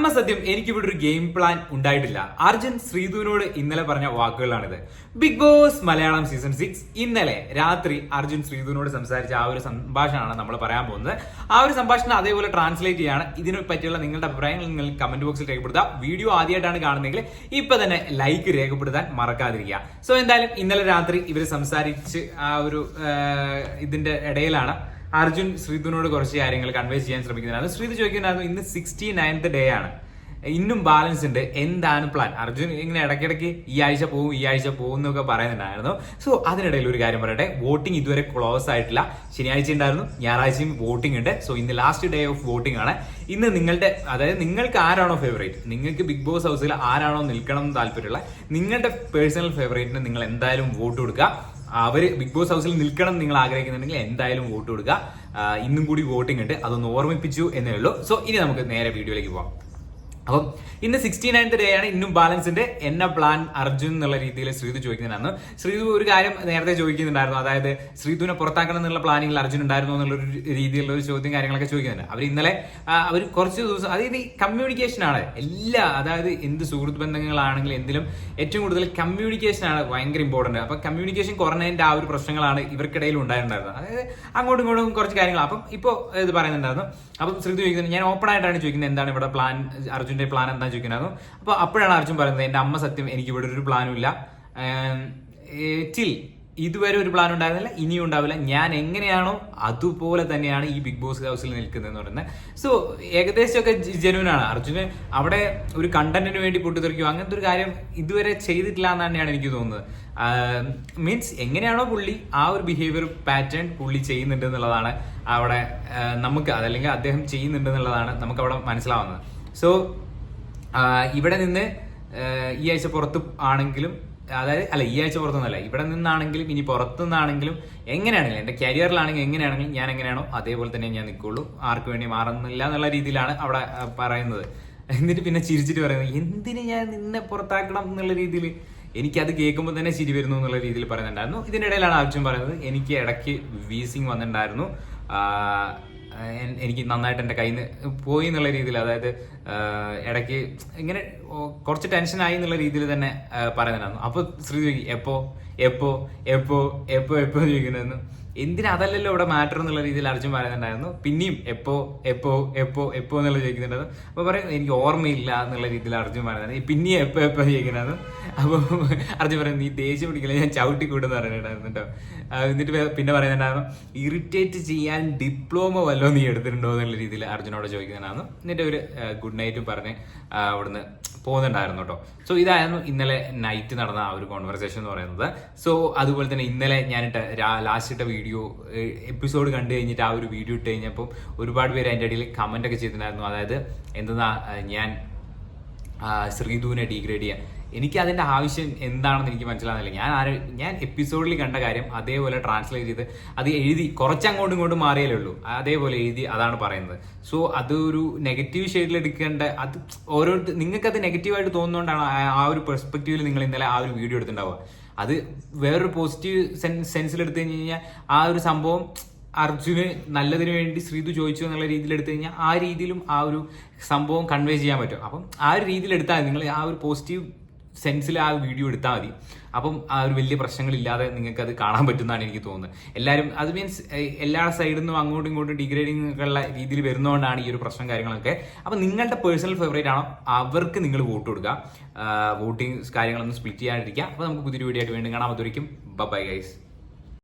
അമ്മ സത്യം എനിക്കിവിടെ ഒരു ഗെയിം പ്ലാൻ ഉണ്ടായിട്ടില്ല. അർജുൻ ശ്രീധുവിനോട് ഇന്നലെ പറഞ്ഞ വാക്കുകളാണിത്. Bigg Boss Malayalam season six ഇന്നലെ രാത്രി അർജുൻ ശ്രീധുവിനോട് സംസാരിച്ച ആ ഒരു സംഭാഷണമാണ് നമ്മൾ പറയാൻ പോകുന്നത്. ആ ഒരു സംഭാഷണം അതേപോലെ ട്രാൻസ്ലേറ്റ് ചെയ്യാണ്. ഇതിനെ പറ്റിയുള്ള നിങ്ങളുടെ അഭിപ്രായങ്ങൾ നിങ്ങൾ കമന്റ് ബോക്സിൽ രേഖപ്പെടുത്തുക. വീഡിയോ ആദ്യമായിട്ടാണ് കാണുന്നതെങ്കിൽ ഇപ്പൊ തന്നെ ലൈക്ക് രേഖപ്പെടുത്താൻ മറക്കാതിരിക്കുക. സോ എന്തായാലും ഇന്നലെ രാത്രി ഇവർ സംസാരിച്ച് ആ ഒരു ഇതിന്റെ ഇടയിലാണ്. അർജുൻ ശ്രീധുവിനോട് കുറച്ച് കാര്യങ്ങൾ കൺവേ ചെയ്യാൻ ശ്രമിക്കുന്നതാണ്. ശ്രീധു ചോദിക്കുന്നതായിരുന്നു ഇന്ന് സിക്സ്റ്റി നയൻത്ത് ഡേ ആണ്. ഇന്നും ബാലൻസ് ഉണ്ട്. എന്താണ് പ്ലാൻ അർജുൻ ഇങ്ങനെ ഇടയ്ക്കിടയ്ക്ക് ഈ ആഴ്ച പോകും ഈ ആഴ്ച പോകും എന്നൊക്കെ പറയുന്നുണ്ടായിരുന്നു. സോ അതിനിടയിൽ ഒരു കാര്യം പറയട്ടെ. വോട്ടിംഗ് ഇതുവരെ ക്ലോസ് ആയിട്ടില്ല. ശനിയാഴ്ച ഉണ്ടായിരുന്നു ഞായറാഴ്ചയും വോട്ടിംഗ് ഉണ്ട്. സോ ഇന്ന് ലാസ്റ്റ് ഡേ ഓഫ് വോട്ടിംഗ് ആണ്. ഇന്ന് നിങ്ങളുടെ അതായത് നിങ്ങൾക്ക് ആരാണോ ഫേവറേറ്റ് നിങ്ങൾക്ക് ബിഗ് ബോസ് ഹൗസിൽ ആരാണോ നിൽക്കണം എന്ന് താല്പര്യമുള്ള നിങ്ങളുടെ പേഴ്സണൽ ഫേവറേറ്റിന് നിങ്ങൾ എന്തായാലും വോട്ട് കൊടുക്കുക. അവർ ബിഗ് ബോസ് ഹൗസിൽ നിൽക്കണം നിങ്ങൾ ആഗ്രഹിക്കുന്നുണ്ടെങ്കിൽ എന്തായാലും വോട്ട് കൊടുക്കുക. ഇന്നും കൂടി വോട്ടിംഗ് ഉണ്ട്. അതൊന്ന് ഓർമ്മിപ്പിച്ചു എന്നേ ഉള്ളൂ. സോ ഇനി നമുക്ക് നേരെ വീഡിയോയിലേക്ക് പോവാം. അപ്പം ഇന്ന് സിക്സ്റ്റി നയൻത് ഡേ ആണ്. ഇന്നും ബാലൻസിന്റെ എന്ന പ്ലാൻ അർജുൻ എന്നുള്ള രീതിയിൽ ശ്രീതു ചോദിക്കുന്നതാണ്. ശ്രീതു ഒരു കാര്യം നേരത്തെ ചോദിക്കുന്നുണ്ടായിരുന്നു. അതായത് ശ്രീതുവിനെ പുറത്താക്കണം എന്നുള്ള പ്ലാനിങ്ങിൽ അർജുൻ ഉണ്ടായിരുന്നു എന്നുള്ള ഒരു രീതിയിലുള്ള ഒരു ചോദ്യം കാര്യങ്ങളൊക്കെ ചോദിക്കുന്നുണ്ട്. അവർ ഇന്നലെ അവർ കുറച്ച് ദിവസം അതായത് ഈ കമ്മ്യൂണിക്കേഷൻ ആണ്. എല്ലാ അതായത് എന്ത് സുഹൃത്ത് ബന്ധങ്ങളാണെങ്കിലും എന്തിലും ഏറ്റവും കൂടുതൽ കമ്മ്യൂണിക്കേഷൻ ആണ് ഭയങ്കര ഇമ്പോർട്ടന്റ് അപ്പൊ കമ്മ്യൂണിക്കേഷൻ കുറഞ്ഞതിന്റെ ആ ഒരു പ്രശ്നങ്ങളാണ് ഇവർക്കിടയിൽ ഉണ്ടായിട്ടുണ്ടായിരുന്നത്. അതായത് അങ്ങോട്ടും ഇങ്ങോട്ടും കുറച്ച് കാര്യങ്ങൾ. അപ്പം ഇപ്പോൾ ഇത് പറയുന്നുണ്ടായിരുന്നു. അപ്പം ശ്രീതു ചോദിക്കുന്നത് ഞാൻ ഓപ്പൺ ആയിട്ടാണ് ചോദിക്കുന്നത് എന്താണ് ഇവിടെ പ്ലാൻ അർജുന്റെ പ്ലാൻ എന്താ ചോദിക്കുന്നത് അപ്പോൾ അപ്പോഴാണ് അർജുൻ പറയുന്നത് എന്റെ അമ്മ സത്യം എനിക്ക് ഇവിടെ ഒരു പ്ലാനും ഇല്ല. ടിൽ ഇതുവരെ ഒരു പ്ലാൻ ഉണ്ടായിരുന്നില്ല ഇനിയും ഉണ്ടാവില്ല. ഞാൻ എങ്ങനെയാണോ അതുപോലെ തന്നെയാണ് ഈ ബിഗ് ബോസ് ഹൗസിൽ നിൽക്കുന്നത് എന്ന് പറയുന്നത്. സോ ഏകദേശമൊക്കെ ജനുവിനാണ് അർജുന് അവിടെ ഒരു കണ്ടന്റിന് വേണ്ടി പൊട്ടിത്തെറിക്കുക അങ്ങനത്തെ ഒരു കാര്യം ഇതുവരെ ചെയ്തിട്ടില്ല എന്ന് തന്നെയാണ് എനിക്ക് തോന്നുന്നത്. മീൻസ് എങ്ങനെയാണോ പുള്ളി ആ ഒരു ബിഹേവിയർ പാറ്റേൺ പുള്ളി ചെയ്യുന്നുണ്ട് എന്നുള്ളതാണ് അവിടെ നമുക്ക് അതല്ലെങ്കിൽ അദ്ദേഹം ചെയ്യുന്നുണ്ട് എന്നുള്ളതാണ് നമുക്ക് അവിടെ മനസ്സിലാവുന്നത്. സോ ഇവിടെ നിന്ന് ഈ ആഴ്ച പുറത്ത് ആണെങ്കിലും അതായത് അല്ല ഈ ആഴ്ച പുറത്തൊന്നല്ല ഇവിടെ നിന്നാണെങ്കിലും ഇനി പുറത്തു നിന്നാണെങ്കിലും എങ്ങനെയാണെങ്കിലും എന്റെ കരിയറിലാണെങ്കിലും എങ്ങനെയാണെങ്കിലും ഞാൻ എങ്ങനെയാണോ അതേപോലെ തന്നെ ഞാൻ നിൽക്കുള്ളൂ. ആർക്ക് വേണ്ടി മാറുന്നില്ല എന്നുള്ള രീതിയിലാണ് അവിടെ പറയുന്നത്. എന്നിട്ട് പിന്നെ ചിരിച്ചിട്ട് പറയുന്നത് എന്തിന് ഞാൻ നിന്നെ പുറത്താക്കണം എന്നുള്ള രീതിയിൽ? എനിക്കത് കേൾക്കുമ്പോൾ തന്നെ ചിരി വരുന്നു എന്നുള്ള രീതിയിൽ പറയുന്നുണ്ടായിരുന്നു. ഇതിനിടയിലാണ് ആവശ്യം പറയുന്നത് എനിക്ക് ഇടയ്ക്ക് വീസിങ് വന്നിട്ടുണ്ടായിരുന്നു. എനിക്ക് നന്നായിട്ട് എന്റെ കയ്യിൽ നിന്ന് പോയി എന്നുള്ള രീതിയിൽ അതായത് ഇടയ്ക്ക് ഇങ്ങനെ കുറച്ച് ടെൻഷനായി എന്നുള്ള രീതിയിൽ തന്നെ പറയുന്നുണ്ടായിരുന്നു. അപ്പോൾ ശ്രീ ചോദിക്കും എപ്പോ എപ്പോ എപ്പോ എപ്പോ എപ്പോ ചോദിക്കുന്നതെന്ന് എന്തിനാ അതല്ലല്ലോ ഇവിടെ മാറ്റർ എന്നുള്ള രീതിയിൽ അർജുൻ പറയുന്നുണ്ടായിരുന്നു. പിന്നെയും എപ്പോ എപ്പോ എപ്പോ എപ്പോ എന്നുള്ള ചോദിക്കുന്നുണ്ടായിരുന്നു. അപ്പോൾ പറയും എനിക്ക് ഓർമ്മയില്ല എന്നുള്ള രീതിയിൽ അർജുൻ പറയുന്നത് പിന്നെയും എപ്പോ എപ്പോ ചോദിക്കുന്നത് അപ്പോൾ അർജുൻ പറയുന്നത് നീ ദേഷ്യം പിടിക്കില്ല ഞാൻ ചവിട്ടി കൂടുന്ന പറയുന്നുണ്ടായിരുന്നു കേട്ടോ. എന്നിട്ട് പിന്നെ പറയുന്നുണ്ടായിരുന്നു ഇറിറ്റേറ്റ് ചെയ്യാൻ ഡിപ്ലോമ വല്ലോ നീ എടുത്തിട്ടുണ്ടോ എന്നുള്ള രീതിയിൽ അർജുനോട് ചോദിക്കുന്നുണ്ടായിരുന്നു. എന്നിട്ട് ഒരു ഗുഡ് നൈറ്റും പറഞ്ഞ് അവിടുന്ന് പോകുന്നുണ്ടായിരുന്നു കേട്ടോ. സോ ഇതായിരുന്നു ഇന്നലെ നൈറ്റ് നടന്ന ആ ഒരു കോൺവെർസേഷൻ എന്ന് പറയുന്നത്. സോ അതുപോലെ തന്നെ ഇന്നലെ ഞാനിട്ട് ലാസ്റ്റ് ഇട്ട വീഡിയോ എപ്പിസോഡ് കണ്ടു കഴിഞ്ഞിട്ട് ആ ഒരു വീഡിയോ ഇട്ട് കഴിഞ്ഞപ്പോൾ ഒരുപാട് പേര് അതിന്റെ ഇടയിൽ കമന്റ് ഒക്കെ ചെയ്തിട്ടുണ്ടായിരുന്നു. അതായത് എന്തെന്നാ ഞാൻ ശ്രീധുവിനെ ഡീഗ്രേഡ് ചെയ്യാൻ. എനിക്ക് അതിന്റെ ആവശ്യം എന്താണെന്ന് എനിക്ക് മനസ്സിലാകുന്നില്ല ഞാൻ ആര് ഞാൻ എപ്പിസോഡിൽ കണ്ട കാര്യം അതേപോലെ ട്രാൻസ്ലേറ്റ് ചെയ്ത് അത് എഴുതി കുറച്ച് അങ്ങോട്ടും ഇങ്ങോട്ടും മാറിയാലേ ഉള്ളൂ. അതേപോലെ എഴുതി അതാണ് പറയുന്നത്. സോ അതൊരു നെഗറ്റീവ് ഷെയ്ഡിൽ എടുക്കേണ്ട അത് ഓരോരുത്തർ അത് നെഗറ്റീവായിട്ട് തോന്നുന്നതുകൊണ്ടാണ് ആ ഒരു പെർസ്പെക്റ്റീവിൽ നിങ്ങൾ ഇന്നലെ ആ ഒരു വീഡിയോ എടുത്തിട്ടുണ്ടാവുക. അത് വേറൊരു പോസിറ്റീവ് സെൻസിൽ എടുത്തു കഴിഞ്ഞ് കഴിഞ്ഞാൽ ആ ഒരു സംഭവം അർജുന് നല്ലതിന് വേണ്ടി ശ്രീതു ചോദിച്ചു എന്നുള്ള രീതിയിൽ എടുത്തു കഴിഞ്ഞാൽ ആ രീതിയിലും ആ ഒരു സംഭവം കൺവേ ചെയ്യാൻ പറ്റും. അപ്പം ആ ഒരു രീതിയിൽ എടുത്താൽ. നിങ്ങൾ ആ ഒരു പോസിറ്റീവ് സെൻസിൽ ആ വീഡിയോ എടുത്താൽ മതി. അപ്പം ആ ഒരു വലിയ പ്രശ്നങ്ങളില്ലാതെ നിങ്ങൾക്ക് അത് കാണാൻ പറ്റുന്നതാണ് എനിക്ക് തോന്നുന്നത്. എല്ലാവരും അത് മീൻസ് എല്ലാ സൈഡിൽ നിന്നും അങ്ങോട്ടും ഇങ്ങോട്ടും ഡിഗ്രേഡിംഗ് ഉള്ള രീതിയിൽ വരുന്നതുകൊണ്ടാണ് ഈ ഒരു പ്രശ്നം കാര്യങ്ങളൊക്കെ. അപ്പം നിങ്ങളുടെ പേഴ്സണൽ ഫേവറേറ്റ് ആണോ? അവർക്ക് നിങ്ങൾ വോട്ട് കൊടുക്കുക. വോട്ടിംഗ് കാര്യങ്ങളൊന്നും സ്പ്ലിറ്റ് ചെയ്യാണ്ടിരിക്കുക അപ്പോൾ നമുക്ക് പുതിയൊരു വീഡിയോ ആയിട്ട് വീണ്ടും കാണാൻ അതുവരെയും ബൈ ഗൈസ്